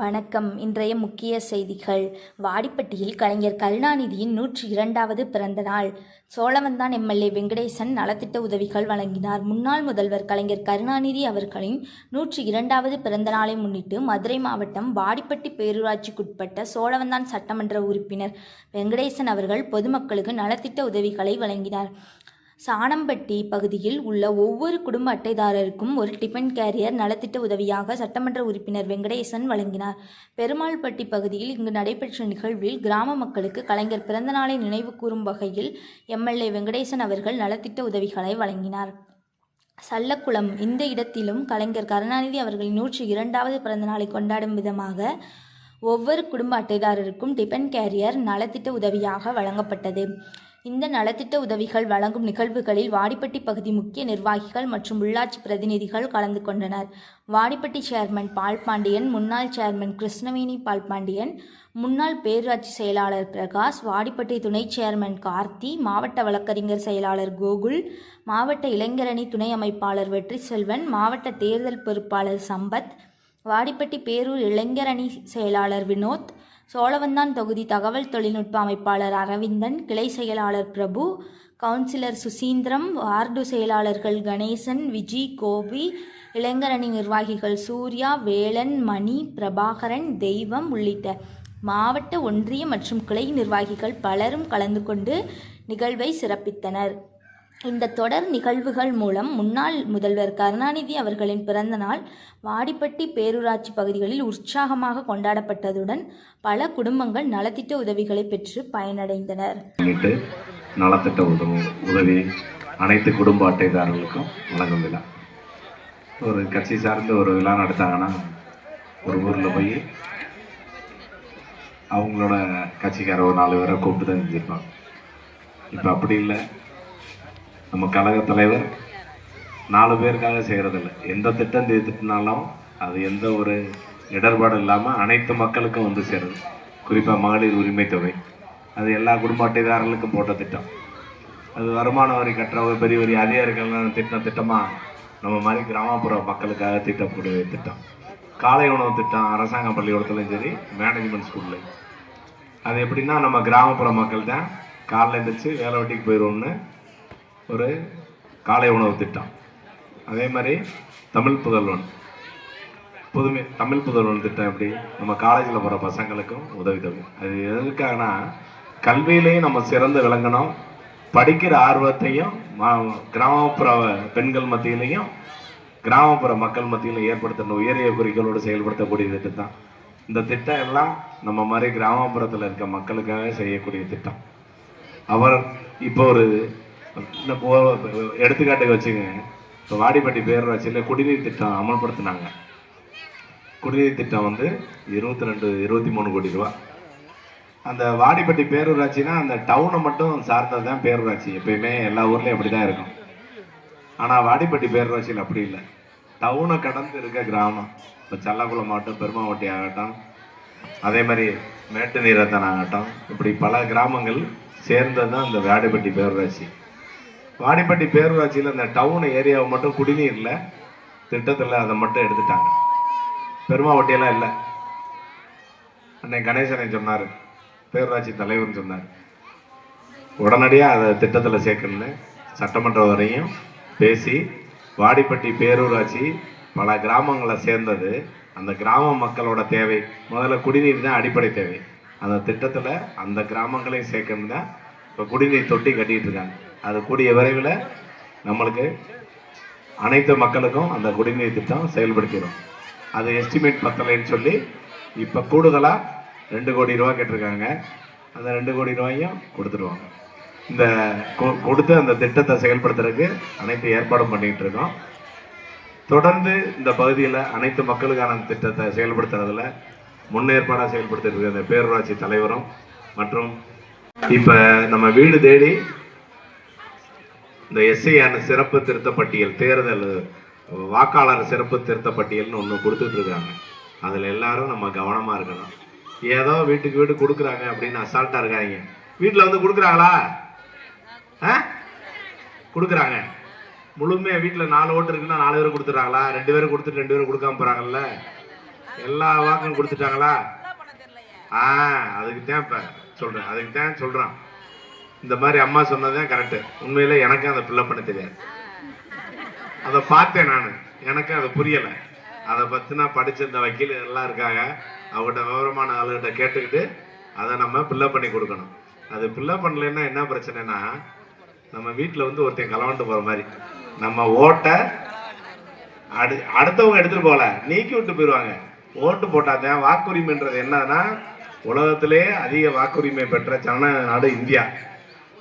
வணக்கம். இன்றைய முக்கிய செய்திகள். வாடிப்பட்டியில் கலைஞர் கருணாநிதியின் நூற்றி இரண்டாவது பிறந்த நாள். சோழவந்தான் எம்எல்ஏ வெங்கடேசன் நலத்திட்ட உதவிகள் வழங்கினார். முன்னாள் முதல்வர் கலைஞர் கருணாநிதி அவர்களின் நூற்றி இரண்டாவது பிறந்த நாளை முன்னிட்டு மதுரை மாவட்டம் வாடிப்பட்டி பேரூராட்சிக்குட்பட்ட சோழவந்தான் சட்டமன்ற உறுப்பினர் வெங்கடேசன் அவர்கள் பொதுமக்களுக்கு நலத்திட்ட உதவிகளை வழங்கினார். சாணம்பட்டி பகுதியில் உள்ள ஒவ்வொரு குடும்ப அட்டைதாரருக்கும் ஒரு டிபன் கேரியர் நலத்திட்ட உதவியாக சட்டமன்ற உறுப்பினர் வெங்கடேசன் வழங்கினார். பெருமாள்பட்டி பகுதியில் இங்கு நடைபெற்ற நிகழ்வில் கிராம மக்களுக்கு கலைஞர் பிறந்தநாளை நினைவு கூறும் வகையில் எம்எல்ஏ வெங்கடேசன் அவர்கள் நலத்திட்ட உதவிகளை வழங்கினார். சல்லக்குளம் இந்த இடத்திலும் கலைஞர் கருணாநிதி அவர்களின் நூற்றி இரண்டாவது பிறந்தநாளை கொண்டாடும் விதமாக ஒவ்வொரு குடும்ப அட்டைதாரருக்கும் டிபன் கேரியர் நலத்திட்ட உதவியாக வழங்கப்பட்டது. இந்த நலத்திட்ட உதவிகள் வழங்கும் நிகழ்வுகளில் வாடிப்பட்டி பகுதி முக்கிய நிர்வாகிகள் மற்றும் உள்ளாட்சி பிரதிநிதிகள் கலந்து கொண்டனர். வாடிப்பட்டி சேர்மன் பால் பாண்டியன் முன்னாள் சேர்மன் கிருஷ்ணவேணி பால் பாண்டியன் முன்னாள் பேரூராட்சி செயலாளர் பிரகாஷ் வாடிப்பட்டி துணை சேர்மன் கார்த்தி மாவட்ட வழக்கறிஞர் செயலாளர் கோகுல் மாவட்ட இளைஞரணி துணை அமைப்பாளர் வெற்றி செல்வன் மாவட்ட தேர்தல் பொறுப்பாளர் சம்பத் வாடிப்பட்டி பேரூர் இளைஞரணி செயலாளர் வினோத் சோழவந்தான் தொகுதி தகவல் தொழில்நுட்ப அமைப்பாளர் அரவிந்தன் கிளை செயலாளர் பிரபு கவுன்சிலர் சுசீந்திரம் வார்டு செயலாளர்கள் கணேசன் விஜி கோபி இளைஞரணி நிர்வாகிகள் சூர்யா வேலன் மணி பிரபாகரன் தெய்வம் உள்ளிட்ட மாவட்ட ஒன்றிய மற்றும் கிளை நிர்வாகிகள் பலரும் கலந்து கொண்டு நிகழ்வை சிறப்பித்தனர். இந்த தொடர் நிகழ்வுகள் மூலம் முன்னாள் முதல்வர் கருணாநிதி அவர்களின் பிறந்தநாள் வாடிப்பட்டி பேரூராட்சி பகுதிகளில் உற்சாகமாக கொண்டாடப்பட்டதுடன் பல குடும்பங்கள் நலத்திட்ட உதவிகளை பெற்று பயனடைந்தனர். நலத்திட்ட உதவி உதவி அனைத்து குடும்ப அட்டைதாரர்களுக்கும் வழங்கும் விழா. ஒரு கட்சி சார்ந்த ஒரு விழா நடத்தாங்கன்னா ஒரு ஊரில் போய் அவங்களோட கட்சிக்கார ஒரு நாலு பேரை கூப்பிட்டு தான் செஞ்சுருப்பாங்க இப்போ அப்படி இல்லை. நம்ம கழக தலைவர் நாலு பேருக்காக செய்கிறதில்ல எந்த திட்டம் திட்டினாலும் அது எந்த ஒரு இடர்பாடும் இல்லாமல் அனைத்து மக்களுக்கும் வந்து சேருது. குறிப்பாக மகளிர் உரிமை தொகை. அது எல்லா குடும்ப அட்டைதாரர்களுக்கும் போட்ட திட்டம். அது வருமான வரி கட்டுறவங்க பெரிய பெரிய அதிகாரிகள்லாம் திட்டம் திட்டமாக நம்ம மாதிரி கிராமப்புற மக்களுக்காக திட்டக்கூடிய திட்டம். காலை உணவு திட்டம் அரசாங்க பள்ளிக்கூடத்துலையும் சரி மேனேஜ்மெண்ட் ஸ்கூல்லையும் அது எப்படின்னா நம்ம கிராமப்புற மக்கள் தான் காலைல எழுந்திரிச்சு வேலை வெட்டிக்கு போயிடுவோம்னு ஒரு காலை உணவு திட்டம். அதே மாதிரி தமிழ் புதல்வன் புதுமை தமிழ் புதல்வன் திட்டம் எப்படி? நம்ம காலேஜில் போகிற பசங்களுக்கும் உதவி தொகை. அது எதுக்காகனா கல்வியிலையும் நம்ம சிறந்து விளங்கணும். படிக்கிற ஆர்வத்தையும் கிராமப்புற பெண்கள் மத்தியிலையும் கிராமப்புற மக்கள் மத்தியிலும் ஏற்படுத்தின உயரிய குறிக்கோளோடு செயல்படுத்தக்கூடிய திட்டம் தான் இந்த திட்டம் எல்லாம் நம்ம மாதிரி கிராமப்புறத்தில் இருக்க மக்களுக்காக செய்யக்கூடிய திட்டம். அவர் இப்போ ஒரு இன்னும் போ- எடுத்துக்காட்டுக்கு வச்சுங்க இப்போ வாடிப்பட்டி பேரூராட்சியில் குடிநீர் திட்டம் அமல்படுத்தினாங்க. குடிநீர் திட்டம் வந்து இருபத்தி ரெண்டு இருபத்தி மூணு கோடி ரூபா. அந்த வாடிப்பட்டி பேரூராட்சினா அந்த டவுனை மட்டும் சார்ந்தது தான் பேரூராட்சி. எப்பயுமே எல்லா ஊர்லேயும் அப்படி தான் இருக்கும். ஆனால் வாடிப்பட்டி பேரூராட்சியில் அப்படி இல்லை. டவுனை கடந்து இருக்க கிராமம். இப்போ சல்லக்குளம் ஆகட்டும் பெருமாவட்டி ஆகட்டும். அதே மாதிரி மேட்டு நீரத்தன் ஆகட்டும். இப்படி பல கிராமங்கள் சேர்ந்தது தான் இந்த வாடிப்பட்டி பேரூராட்சி. வாடிப்பட்டி பேரூராட்சியில் அந்த டவுன் ஏரியாவை மட்டும் குடிநீரில் திட்டத்தில் அதை மட்டும் எடுத்துட்டாங்க. பெருமாவட்டியெல்லாம் இல்லை. அன்னை கணேசனை சொன்னார். பேரூராட்சி தலைவர்னு சொன்னார். உடனடியாக அதை திட்டத்தில் சேர்க்கணும்னு சட்டமன்றம் வரையும் பேசி வாடிப்பட்டி பேரூராட்சி பல கிராமங்களை சேர்ந்தது. அந்த கிராம மக்களோட தேவை. முதல்ல குடிநீர் தான் அடிப்படை தேவை. அந்த திட்டத்தில் அந்த கிராமங்களையும் சேர்க்கணும் தான் இப்போ குடிநீர் தொட்டி கட்டிகிட்டு இருக்காங்க. அது கூடிய விரைவில் நம்மளுக்கு அனைத்து மக்களுக்கும் அந்த குடிநீர் திட்டம் செயல்படுத்திடும். அது எஸ்டிமேட் பத்தலைன்னு சொல்லி இப்போ கூடுதலாக ரெண்டு கோடி ரூபா கேட்டிருக்காங்க. அந்த ரெண்டு கோடி ரூபாயும் கொடுத்துருவாங்க. இந்த கொ- கொடுத்த அந்த திட்டத்தை செயல்படுத்துறதுக்கு அனைத்து ஏற்பாடும் பண்ணிகிட்டு இருக்கோம் தொடர்ந்து இந்த பகுதியில் அனைத்து மக்களுக்கான திட்டத்தை செயல்படுத்துறதுல முன்னேற்பாடாக செயல்படுத்திட்டு இருக்க இந்த பேரூராட்சி தலைவரும் மற்றும் இப்போ நம்ம வீடு தேடி இந்த எஸ்ஐயான சிறப்பு திருத்த பட்டியல் தேர்தல் வாக்காளர் சிறப்பு திருத்த பட்டியல்னு ஒன்று கொடுத்துட்டு இருக்காங்க. அதில் எல்லாரும் நம்ம கவனமாக இருக்கணும். ஏதோ வீட்டுக்கு வீடு கொடுக்குறாங்க அப்படின்னு அசால்ட்டாக இருக்காங்க வீட்டில் வந்து கொடுக்குறாங்களா? ஆ? கொடுக்குறாங்க. முழுமையாக வீட்டில் நாலு ஓட்டு இருக்குன்னா நாலு பேர் கொடுத்துட்றாங்களா? ரெண்டு பேரும் கொடுத்துட்டு ரெண்டு பேரும் கொடுக்காம போகிறாங்கல்ல எல்லா வாக்கும் கொடுத்துட்டாங்களா? ஆ அதுக்கு தான் இப்போ சொல்கிறேன் அதுக்கு தான் சொல்கிறான் இந்த மாதிரி அம்மா சொன்னதுதான் கரெக்டு உண்மையில எனக்கும் அதை பிள்ளை பண்ண தெரியாது. அதை பார்த்தேன் நான். எனக்கும் அது புரியலை. அதை பற்றி நான் இந்த வக்கீல் எல்லாம் இருக்காங்க. அவங்ககிட்ட விவரமான ஆளுகிட்ட கேட்டுக்கிட்டு அதை நம்ம ஃபில்லப் பண்ணி கொடுக்கணும். அது ஃபில்லப் பண்ணலைன்னா என்ன பிரச்சனைனா நம்ம வீட்டில் வந்து ஒருத்தன் கலவன்ட்டு போகிற மாதிரி. நம்ம ஓட்டை அடு அடுத்தவங்க எடுத்துகிட்டு போகல. நீக்கி விட்டு போயிடுவாங்க ஓட்டு போட்டாதான் வாக்குரிமைன்றது என்னன்னா உலகத்திலே அதிக வாக்குரிமை பெற்ற ஜன நாடு இந்தியா.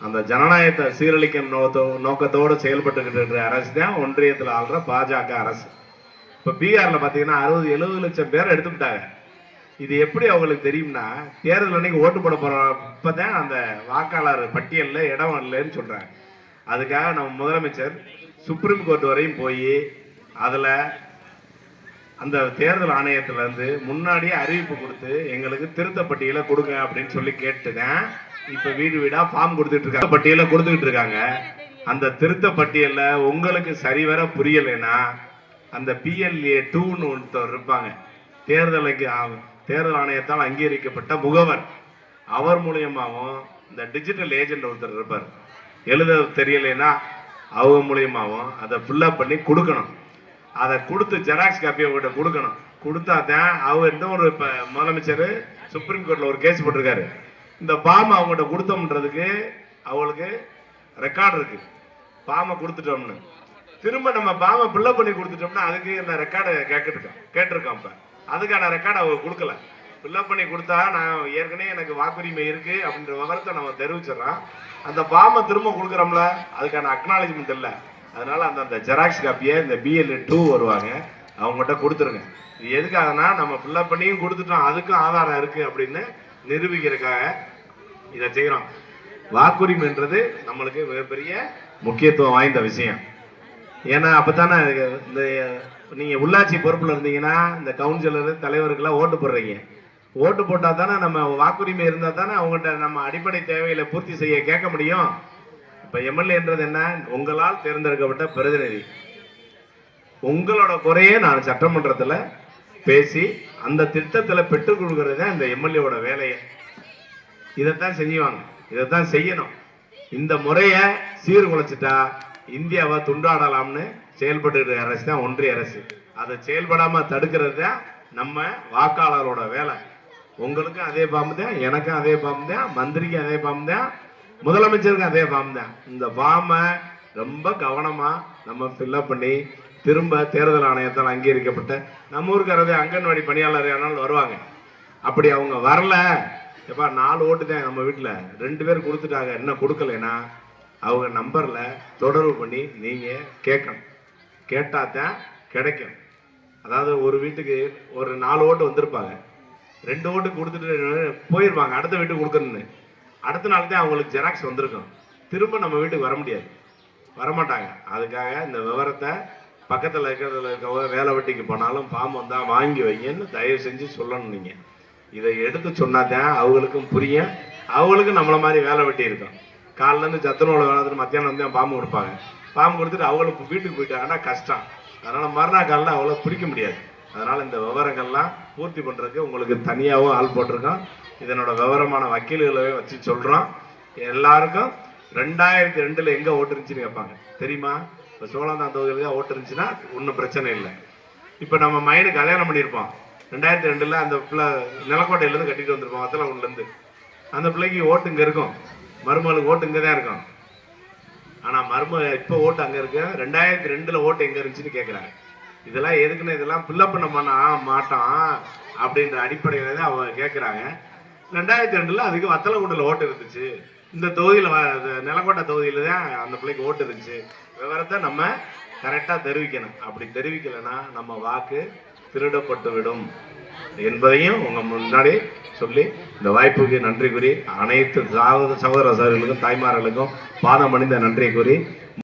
அந்த ஜனநாயகத்தை சீரழிக்கும் நோக்கத்தோ நோக்கத்தோடு செயல்பட்டுக்கிட்டு இருக்கிற அரசு தான் ஒன்றியத்தில் ஆள்ற பாஜக அரசு. இப்போ பீகாரில் பார்த்தீங்கன்னா அறுபது எழுபது லட்சம் பேர் எடுத்துக்கிட்டாங்க. இது எப்படி அவங்களுக்கு தெரியும்னா தேர்தல் அன்னைக்கு ஓட்டு போட போறப்ப தான் அந்த வாக்காளர் பட்டியலில் இடம் இல்லைன்னு சொல்கிறாங்க அதுக்காக நம்ம முதலமைச்சர் சுப்ரீம் கோர்ட் வரையும் போய் அதில் அந்த தேர்தல் ஆணையத்துல இருந்து முன்னாடியே அறிவிப்பு கொடுத்து எங்களுக்கு திருத்த பட்டியலை கொடுங்க அப்படின்னு சொல்லி கேட்டுதான் இப்ப வீடு வீடா ஃபார்ம் கொடுத்துட்டு இருக்காங்க. பட்டியலை கொடுத்துக்கிட்டு இருக்காங்க. அந்த திருத்த பட்டியலில் உங்களுக்கு சரிவர புரியலைன்னா அந்த பிஎல்ஏ டூன்னு ஒருத்தர் இருப்பாங்க. தேர்தலுக்கு ஆ- தேர்தல் ஆணையத்தால் அங்கீகரிக்கப்பட்ட முகவர். அவர் மூலியமாகவும் இந்த டிஜிட்டல் ஏஜென்ட் ஒருத்தர் இருப்பார். எழுத தெரியலைன்னா அவங்க மூலியமாகவும் அதை ஃபில்லப் பண்ணி கொடுக்கணும். அதை கொடுத்து ஜெராக்ஸ் காப்பி அவங்ககிட்ட கொடுக்கணும். கொடுத்தா தான் அவர் ஒரு இப்போ முதலமைச்சர் சுப்ரீம் கோர்ட்டில் ஒரு கேஸ் போட்டிருக்காரு. இந்த பாம் அவங்ககிட்ட கொடுத்தோம்ன்றதுக்கு அவங்களுக்கு ரெக்கார்டு இருக்கு. பாமை கொடுத்துட்டோம்னு. திரும்ப நம்ம பாமை பிள்ளை பண்ணி கொடுத்துட்டோம்னா அதுக்கு இந்த ரெக்கார்டு கேட்டுருக்கோம். கேட்டிருக்கோம் இப்போ. அதுக்கான ரெக்கார்டு அவங்க கொடுக்கல. ஃபில்லப் பண்ணி கொடுத்தா நான் ஏற்கனவே எனக்கு வாக்குரிமை இருக்கு அப்படின்ற விவரத்தை நம்ம தெரிவிச்சிடறோம். அந்த பாமை திரும்ப கொடுக்குறோம்ல அதுக்கான அக்னாலஜ்மெண்ட் இல்லை. அதனால அந்த அந்த ஜெராக்ஸ் காப்பியை இந்த பிஎல் டூ வருவாங்க. அவங்ககிட்ட கொடுத்துருங்க. இது எதுக்காகனா நம்ம ஃபில்லப் பண்ணியும் கொடுத்துட்டோம். அதுக்கும் ஆதாரம் இருக்கு அப்படின்னு நிரூபிக்கிறதுக்காக இதை செய்கிறோம் வாக்குரிமைன்றது நம்மளுக்கு மிகப்பெரிய முக்கியத்துவம் வாய்ந்த விஷயம். ஏன்னா அப்பதானே இந்த நீங்கள் உள்ளாட்சி பொறுப்பில் இருந்தீங்கன்னா இந்த கவுன்சிலர் தலைவருக்கெல்லாம் ஓட்டு போடுறீங்க. ஓட்டு போட்டால் தானே நம்ம வாக்குரிமை இருந்தால் தானே அவங்கள்ட்ட நம்ம அடிப்படை தேவைகளை பூர்த்தி செய்ய கேட்க முடியும். இப்போ எம்எல்ஏன்றது என்ன? உங்களால் தேர்ந்தெடுக்கப்பட்ட பிரதிநிதி. உங்களோட குறையே நான் சட்டமன்றத்தில் பேசி அந்த திட்டத்தில் பெற்றுக் கொடுக்கறது தான் இந்த எம்எல்ஏவோட வேலையை. இதைத்தான் செய்வாங்க இதைத்தான் செய்யணும். இந்த முறையை சீர்குலைச்சிட்டா இந்தியாவை துண்டாடலாம்னு செயல்பட்டு அரசு தான் ஒன்றிய அரசு. அதை செயல்படாமல் தடுக்கிறது தான் நம்ம வாக்காளரோட வேலை. உங்களுக்கும் அதே பாம்பு தான் எனக்கும் அதே பாம்பு தான் மந்திரிக்கும் அதே பாம்பு தான் முதலமைச்சருக்கும் அதே ஃபார்ம் தான். இந்த ஃபார்மை ரொம்ப கவனமாக நம்ம ஃபில்லப் பண்ணி திரும்ப தேர்தல் ஆணையத்தால் அங்கீகரிக்கப்பட்ட நம்ம ஊருக்காரதே அங்கன்வாடி பணியாளர் ஆனாலும் வருவாங்க. அப்படி அவங்க வரல. எப்பா நாலு ஓட்டு தான் நம்ம வீட்டில் ரெண்டு பேர் கொடுத்துட்டாங்க. என்ன கொடுக்கலைன்னா அவங்க நம்பரில் தொடர்பு பண்ணி நீங்கள் கேட்கணும். கேட்டால் தான் கிடைக்கும். அதாவது ஒரு வீட்டுக்கு ஒரு நாலு ஓட்டு வந்திருப்பாங்க. ரெண்டு ஓட்டு கொடுத்துட்டு போயிருப்பாங்க அடுத்த வீட்டுக்கு கொடுக்கணுன்னு அடுத்த நாள் தான் அவங்களுக்கு ஜெராக்ஸ் வந்திருக்கும். திரும்ப நம்ம வீட்டுக்கு வர முடியாது. வரமாட்டாங்க. அதுக்காக இந்த விவரத்தை பக்கத்தில் இருக்கிறதுல இருக்கவங்க வேலை வெட்டிக்கு போனாலும் பாம்பு வந்தால் வாங்கி வைங்கன்னு தயவு செஞ்சு சொல்லணும் நீங்கள் இதை எடுத்து சொன்னாதான் அவங்களுக்கும் புரியும். அவங்களுக்கும் நம்மளை மாதிரி வேலை வெட்டி இருக்கும். காலிலேருந்து சத்துணவுல வேலை மத்தியானம் வந்து பாம்பு கொடுப்பாங்க. பாம்பு கொடுத்துட்டு அவங்களுக்கு வீட்டுக்கு போயிட்டாங்கன்னா கஷ்டம். அதனால் மறுநாள் காலில் அவ்வளோ பிடிக்க முடியாது. அதனால் இந்த விவரங்கள்லாம் பூர்த்தி பண்ணுறதுக்கு உங்களுக்கு தனியாகவும் ஆள் போட்டிருக்கோம் இதனோட விவரமான வக்கீல்களை வச்சு சொல்கிறோம் எல்லாருக்கும் ரெண்டாயிரத்தி ரெண்டில் எங்கே ஓட்டு இருந்துச்சுன்னு கேட்பாங்க. தெரியுமா? இப்போ சோழந்தான் தொகுதியில் தான் ஓட்டு இருந்துச்சுன்னா ஒன்றும் பிரச்சனை இல்லை. இப்போ நம்ம மைனு கல்யாணம் பண்ணியிருப்போம். ரெண்டாயிரத்தி ரெண்டில் அந்த பிள்ளை நிலக்கோட்டையிலேருந்து கட்டிட்டு வந்திருப்போம். ஒன்றுலேருந்து அந்த பிள்ளைக்கு ஓட்டு இங்கே இருக்கும். மருமகளுக்கு ஓட்டு இங்கே தான் இருக்கும். ஆனால் மரும இப்போ ஓட்டு அங்கே இருக்கு. ரெண்டாயிரத்தி ரெண்டில் ஓட்டு எங்கே இருந்துச்சுன்னு கேட்குறாங்க இதெல்லாம் எதுக்குன்னு இதெல்லாம் ஃபில்லப் பண்ண பண்ண மாட்டான் அப்படின்ற அடிப்படையில் தான் அவங்க கேட்குறாங்க ரெண்டாயிரத்தி ரெண்டுல அதுக்கு வத்தலகுண்டில் ஓட்டு இருந்துச்சு. இந்த தொகுதியில் நிலக்கோட்டை தொகுதியில் தான் அந்த பிள்ளைக்கு ஓட்டு இருந்துச்சு. விவரத்தை நம்ம கரெக்டாக தெரிவிக்கணும். அப்படி தெரிவிக்கலைன்னா நம்ம வாக்கு திருடப்பட்டு விடும் என்பதையும் உங்கள் முன்னாடி சொல்லி இந்த வாய்ப்புக்கு நன்றி கூறி அனைத்து சகோதர சகோதர சகோதரர்களுக்கும் தாய்மார்களுக்கும் பாதம் அணிந்த நன்றி கூறி